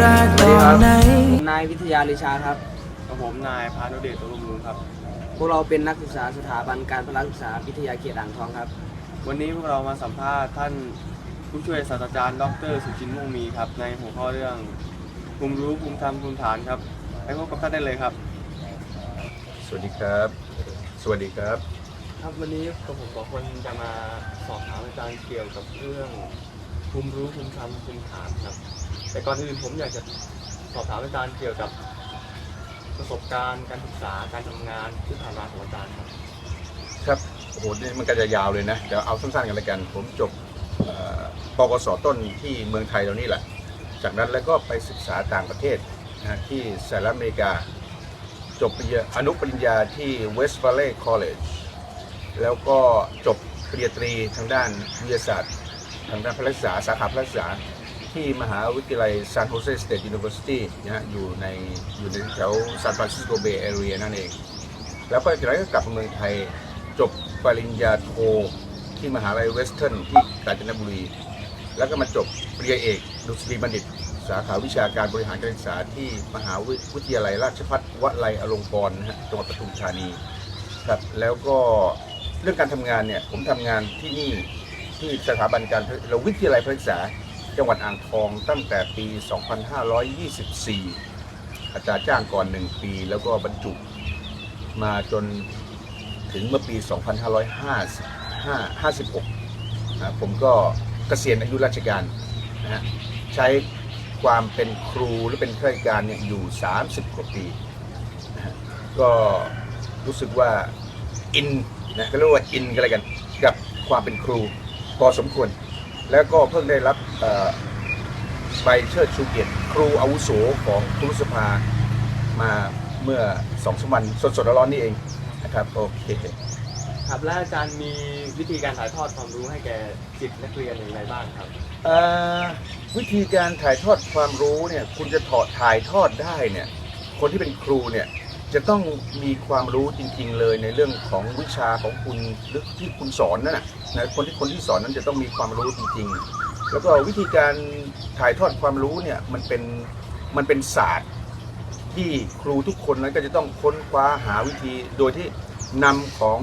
แรกตอนไหนผมนายวิทยาลิชาครับ กับผมนายพานุเดชตุลุมลุงครับ พวกเราเป็นนักศึกษาสถาบันการพละศึกษาวิทยาเขตอ่างทองครับ วันนี้พวกเรามาสัมภาษณ์ท่านผู้ช่วยศาสตราจารย์ดรสุจินต์ม่วงมีครับ ในหัวข้อเรื่องภูมิรู้ภูมิธรรมภูมิฐานครับให้พบกับท่านได้เลยครับ สวัสดีครับ สวัสดีครับ ครับวันนี้กับผมสองคนจะมาสอบถามอาจารย์เกี่ยวกับเรื่องภูมิรู้ภูมิธรรมภูมิฐานครับ แต่ก่อนอื่นผมอยากจะสอบถามอาจารย์เกี่ยวกับประสบการณ์การศึกษาการทำงานที่ผ่านมาของอาจารย์ครับ ครับโอ้โหนี่มันก็จะยาวเลยนะเดี๋ยวเอาสั้นๆกันเลยกัน ผมจบเอ่อปกสต้นที่เมืองไทยเรานี่แหละ จากนั้นแล้วก็ไปศึกษาต่างประเทศนะที่สหรัฐอเมริกา จบปริญญาอนุปริญญาที่ West Valley College แล้วก็จบปริญญาตรีทางด้านวิทยาศาสตร์ ทางด้านพละศึกษาสาขาพละศึกษา ที่มหาวิทยาลัย San Jose State University นะฮะอยู่ในอยู่ในแถวซานฟรานซิสโกเบย์แอเรียนั่นเอง แล้วก็จากนั้นก็กลับมาเมืองไทยจบปริญญาโทที่มหาลัยเวสเทิร์นที่กาญจนบุรี แล้วก็มาจบปริญญาเอกดุษฎีบัณฑิต สาขาวิชาการบริหารการศึกษาที่มหาวิทยาลัยราชภัฏวลัยอลงกรณ์นะฮะจังหวัดปทุมธานีครับแล้วก็เรื่องการทำงานเนี่ยผมทำงานที่นี่ที่สถาบันการเราวิทยาลัยพฤกษา จังหวัดอ่างทองตั้งแต่ปี 2524 อาจารย์จ้างก่อน 1 ปีแล้วก็บรรจุมาจนถึงเมื่อปี 2,556นะผมก็เกษียณอายุราชการนะฮะใช้ความเป็นครูหรือเป็นข้าราชการเนี่ยอยู่ 30 กว่าปีนะฮะก็รู้สึกว่าอินนะก็เรียกว่าอินกันอะไรกันกับความเป็นครูพอสมควร แล้วก็เพิ่งได้รับเอ่อใบเชิดชูเกียรติครูอาวุโสของครูรุษภามาเมื่อสองสามวันสดๆร้อนๆนี่เองนะครับโอเคครับและอาจารย์มีวิธีการถ่ายทอดความรู้ให้แก่ศิษย์นักเรียนอย่างไรบ้างครับเอ่อวิธีการถ่ายทอดความรู้เนี่ยคุณจะถอดถ่ายทอดได้เนี่ยคนที่เป็นครูเนี่ย จะต้องมีความรู้จริง ๆ เลยในเรื่องของวิชาของคุณหรือที่คุณสอนนั่นนะนะคนที่คนที่สอนนั้นจะต้องมีความรู้จริง ๆ แล้วก็วิธีการถ่ายทอดความรู้เนี่ยมันเป็นมันเป็นศาสตร์ที่ครูทุกคนนั้นก็จะต้องค้นคว้าหาวิธีโดยที่นำของ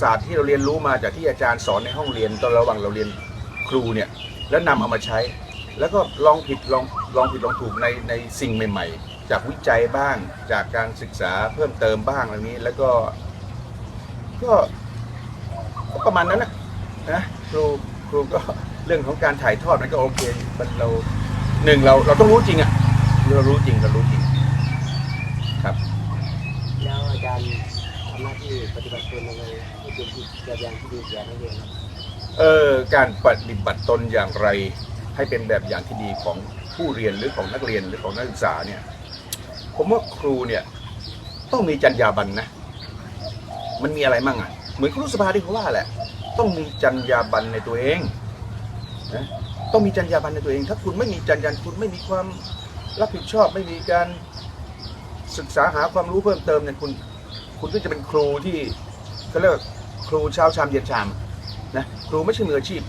ศาสตร์ที่เราเรียนรู้มาจากที่อาจารย์สอนในห้องเรียนตอนระหว่างเราเรียนครูเนี่ยแล้วนำเอามาใช้ แล้วก็ลองผิดลองลองผิดลองถูกในในสิ่งใหม่ ๆ จากวิจัยบ้างจากการศึกษาเพิ่มเติมบ้างอะไรนี้ แล้วก็ ก็ก็ประมาณนั้นนะนะครูครูก็เรื่องของการถ่ายทอดมันก็โอเคมันเราหนึ่งเราเราต้องรู้จริงอะเรารู้จริงเรารู้จริง ครับ แล้วอาจารย์ทำหน้าที่ปฏิบัติตนยังไงให้เป็นที่แบบอย่างที่ดีแก่นักเรียนครับเอ่อการปฏิบัติตนอย่างไร ให้เป็นแบบอย่างที่ดีของผู้เรียนหรือของนักเรียนหรือของนักศึกษาเนี่ย ผมว่าครูเนี่ยต้องมีจรรยาบรรณนะ มันมีอะไรมั่งอะ เหมือนครูสภาที่เขาว่าแหละ ต้องมีจรรยาบรรณในตัวเองนะต้องมีจรรยาบรรณในตัวเอง ถ้าคุณไม่มีจรรยาบรรณคุณไม่มีความรับผิดชอบ ไม่มีการศึกษาหาความรู้เพิ่มเติมเนี่ยคุณ คุณก็จะเป็นครูที่เขาเรียกว่าครูเช้าชามเย็นชามนะครูไม่ใช่มืออาชีพ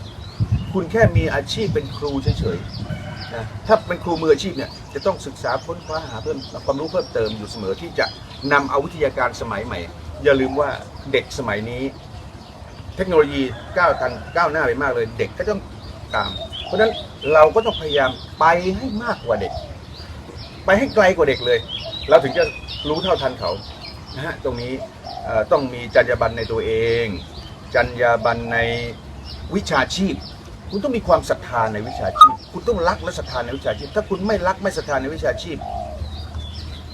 คุณแค่มีอาชีพเป็นครูเฉยๆนะถ้าเป็นครูมืออาชีพเนี่ย จะต้องศึกษาค้นคว้าหาเพิ่มความรู้เพิ่มเติมอยู่เสมอที่จะนำเอาวิทยาการสมัยใหม่ อย่าลืมว่าเด็กสมัยนี้ เทคโนโลยีก้าวทันก้าวหน้าไปมากเลย เด็กก็ต้องตาม เพราะฉะนั้นเราก็ต้องพยายามไปให้มากกว่าเด็ก ไปให้ไกลกว่าเด็กเลย เราถึงจะรู้เท่าทันเขานะฮะตรงนี้ต้องมีจรรยาบรรณในตัวเอง จรรยาบรรณในวิชาชีพ คุณต้องมีความศรัทธาในวิชาชีพ คุณต้องรักและศรัทธาในวิชาชีพ ถ้าคุณไม่รักไม่ศรัทธาในวิชาชีพ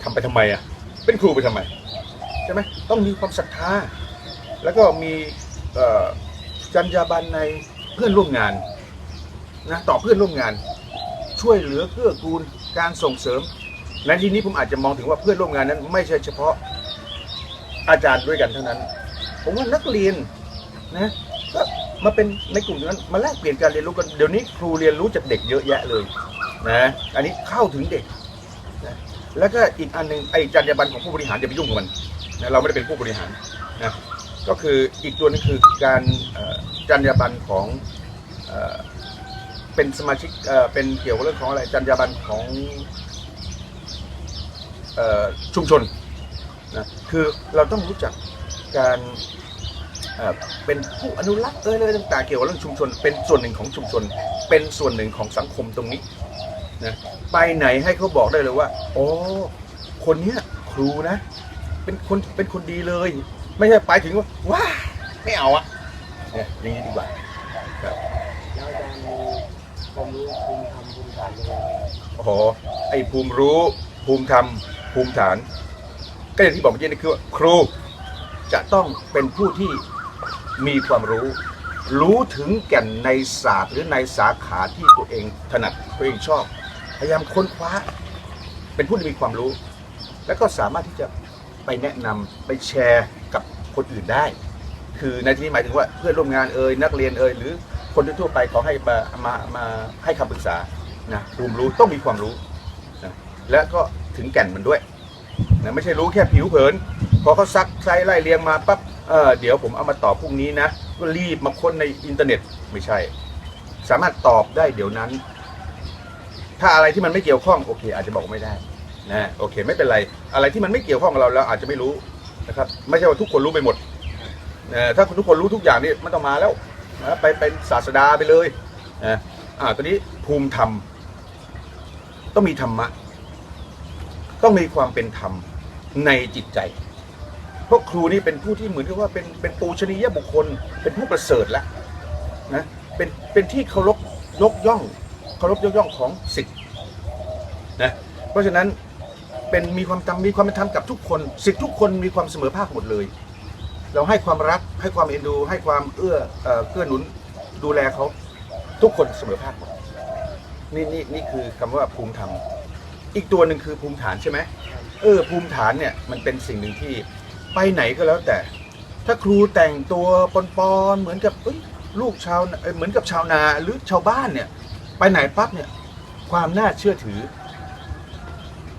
ทำไปทำไมอะ เป็นครูไปทำไมใช่ไหมต้องมีความศรัทธา แล้วก็มีเอ่อจรรยาบรรณในเพื่อนร่วมงานนะต่อเพื่อนร่วมงาน ช่วยเหลือเกื้อกูลการส่งเสริมในที่นี้ผมอาจจะมองถึงว่าเพื่อนร่วมงานนั้น ไม่ใช่เฉพาะอาจารย์ด้วยกันเท่านั้น ผมว่านักเรียนนะก็ มาเป็นในกลุ่มนั้นมาแลกเปลี่ยนการเรียนรู้กันเดี๋ยวนี้ครูเรียนรู้จากเด็กเยอะแยะเลยนะอันนี้เข้าถึงเด็กนะแล้วก็อีกอันหนึ่งไอ้จรรยาบรรณของผู้บริหารอย่าไปยุ่งกับมันนะเราไม่ได้เป็นผู้บริหารนะก็คืออีกตัวนึงคือการจรรยาบรรณของเป็นสมาชิกเออเป็นเกี่ยวกับเรื่องของอะไรจรรยาบรรณของชุมชนนะคือเราต้องรู้จักการ เอ่อเป็นผู้อนุรักษ์เอยเลยต่างๆเกี่ยวกับเรื่องชุมชน เป็นส่วนหนึ่งของชุมชน เป็นส่วนหนึ่งของสังคมตรงนี้นะไปไหนให้เขาบอกได้เลยว่าโอ้คนเนี้ยครูนะ เป็นคนเป็นคนดีเลย ไม่ใช่ไปถึงว่าว้าไม่เอาอะเนี่ยอย่างนี้ดีกว่าแล้วอาจารย์มีความรู้ภูมิธรรมภูมิฐานยังไงโอ้โหไอ้ภูมิรู้ภูมิธรรมภูมิฐาน ก็อย่างที่บอกเมื่อกี้นี่คือว่าครูจะต้องเป็นผู้ที่ มีความรู้ รู้ถึงแก่นในศาสตร์ หรือในสาขาที่ตัวเองถนัดตัวเองชอบ พยายามค้นคว้า เป็นผู้ที่มีความรู้ แล้วก็สามารถที่จะไปแนะนำไปแชร์กับคนอื่นได้ คือในที่นี้หมายถึงว่าเพื่อนร่วมงานเอ่ยนักเรียนเอ่ยหรือคนทั่วไปขอให้มามามาให้คำปรึกษานะภูมิรู้ต้องมีความรู้นะและก็ถึงแก่นมันด้วยนะไม่ใช่รู้แค่ผิวเผิน พอเขาซักไซไล่เรียงมาปั๊บ เออเดี๋ยวผมเอามาตอบพรุ่งนี้นะก็รีบมาค้นในอินเทอร์เน็ตไม่ใช่ สามารถตอบได้เดี๋ยวนั้น ถ้าอะไรที่มันไม่เกี่ยวข้องโอเค อาจจะบอกไม่ได้นะโอเค ไม่เป็นไร อะไรที่มันไม่เกี่ยวข้องกับเราเราอาจจะไม่รู้นะครับ ไม่ใช่ว่าทุกคนรู้ไปหมดถ้าทุกคนรู้ทุกอย่างนี่ไม่ต้องมาแล้วนะไปเป็นศาสดาไปเลยนะอ่าตอนนี้ภูมิธรรม ต้องมีธรรมะ ต้องมีความเป็นธรรมในจิตใจ เพราะครูนี่เป็นผู้ที่เหมือนกับว่าเป็นเป็นปูชนียบุคคล เป็นผู้ประเสริฐแล้วนะเป็นเป็นที่เคารพยกย่องเคารพยกย่องของศิษย์นะเพราะฉะนั้นเป็นมีความธรรมมีความเป็นธรรมกับทุกคนศิษย์ทุกคนมีความเสมอภาคหมดเลย เราให้ความรักให้ความเอ็นดู ให้ความเอื้อเอ่อเกื้อหนุนดูแลเขาทุกคนเสมอภาคหมดนี่นี่นี่คือคำว่าภูมิธรรม อีกตัวหนึ่งคือภูมิฐานใช่ไหมเออภูมิฐานเนี่ยมันเป็นสิ่งหนึ่งที่ ไปไหนก็แล้วแต่ ถ้าครูแต่งตัวปอนๆเหมือนกับลูกชาวเอ้ยเหมือนกับชาวนาหรือชาวบ้านเนี่ย ไปไหนปั๊บเนี่ย ความน่าเชื่อถือ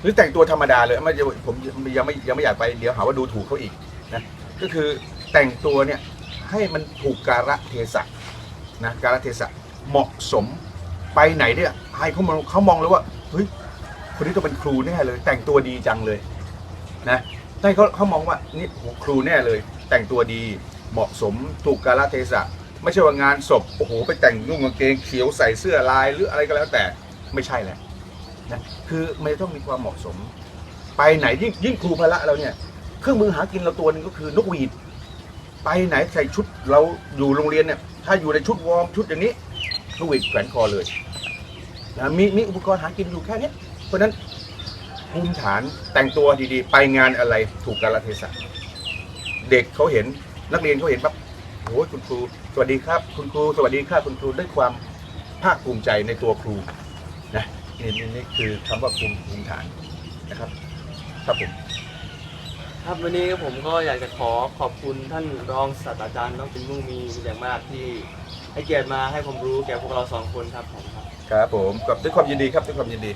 หรือแต่งตัวธรรมดาเลยไม่ผมยังไม่ยังไม่อยากไปเดี๋ยวหาว่าดูถูกเขาอีกนะก็คือแต่งตัวเนี่ยให้มันถูกกาลเทศะนะกาลเทศะเหมาะสมไปไหนเนี่ยให้เขามองเขามองเลยว่าเฮ้ยคนนี้ต้องเป็นครูแน่เลย แต่งตัวดีจังเลยนะ ให้เขาเขามองว่านี่ครูแน่เลย แต่งตัวดีเหมาะสมถูกกาลเทศะไม่ใช่ว่างานศพโอ้โหไปแต่งนุ่งกางเกงเขียวใส่เสื้อลายหรืออะไรก็แล้วแต่ไม่ใช่แหละนะคือไม่ต้องมีความเหมาะสม ไปไหนยิ่งยิ่งครูพละเราเนี่ยเครื่องมือหากินเราตัวนึงก็คือนกหวีด ไปไหนใส่ชุดเราอยู่โรงเรียนเนี่ยถ้าอยู่ในชุดวอร์มชุดอย่างนี้นกหวีดแขวนคอเลยนะมีมีอุปกรณ์หากินอยู่แค่นี้เพราะนั้น ภูมิฐานแต่งตัวดีๆ ไปงานอะไรถูกกาลเทศะเด็กเขาเห็นนักเรียนเขาเห็นปั๊บโอ้ยคุณครูสวัสดีครับ คุณครูสวัสดีค่ะคุณครูด้วยความภาคภูมิใจในตัวครูนะนี่นี่นี่คือคำว่าภูมิภูมิฐานนะครับ ครับผมครับวันนี้ผมก็อยากจะขอขอบคุณท่านรองศาสตราจารย์น้องปินมุ่งมีเป็นอย่างมากที่ให้เกียรติมาให้ความรู้แก่พวกเราสองคนครับผมครับครับผมกับด้วยความยินดีครับด้วยความยินดี